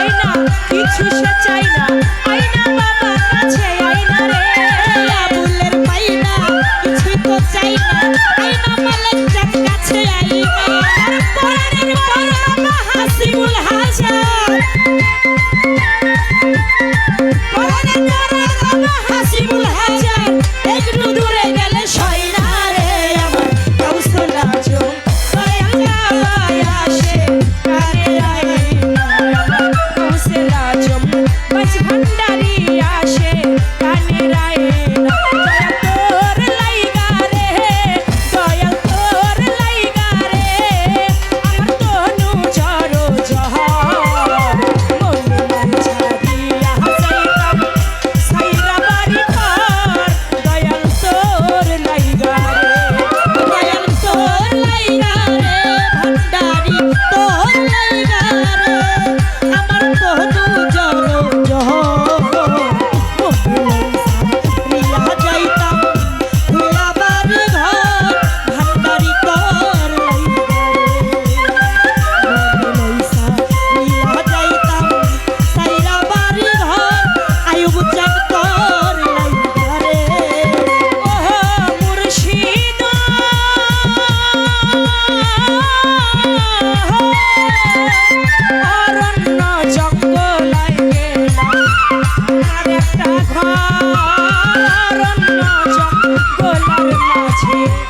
চাই না কিছু সে চাই না। Thank you.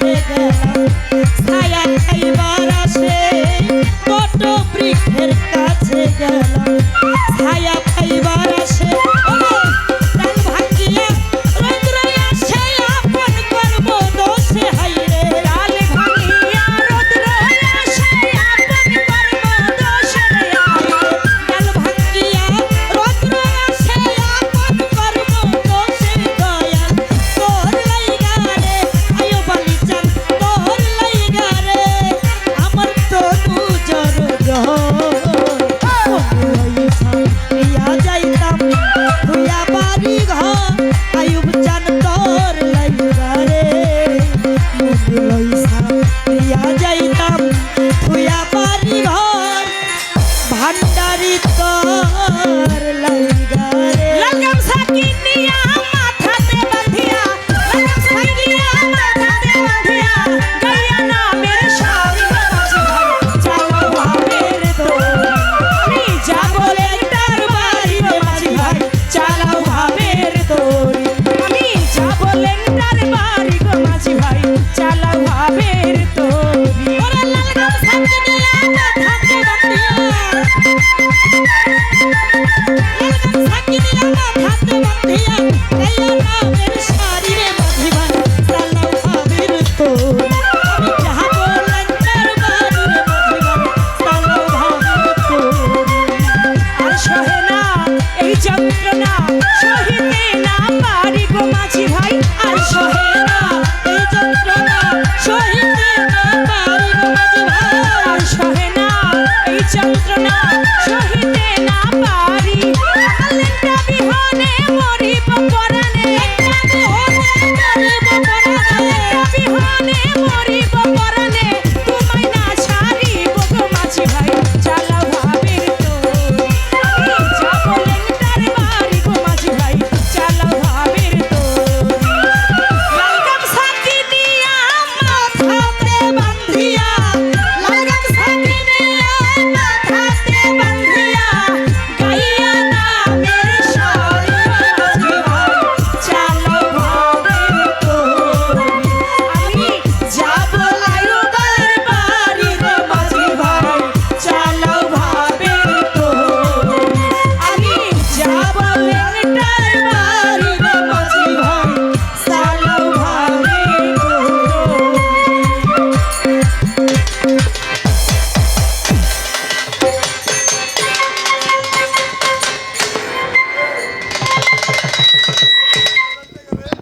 যন্ত্রণা সহিতে না পারি গো মাঝি ভাই আর সহে না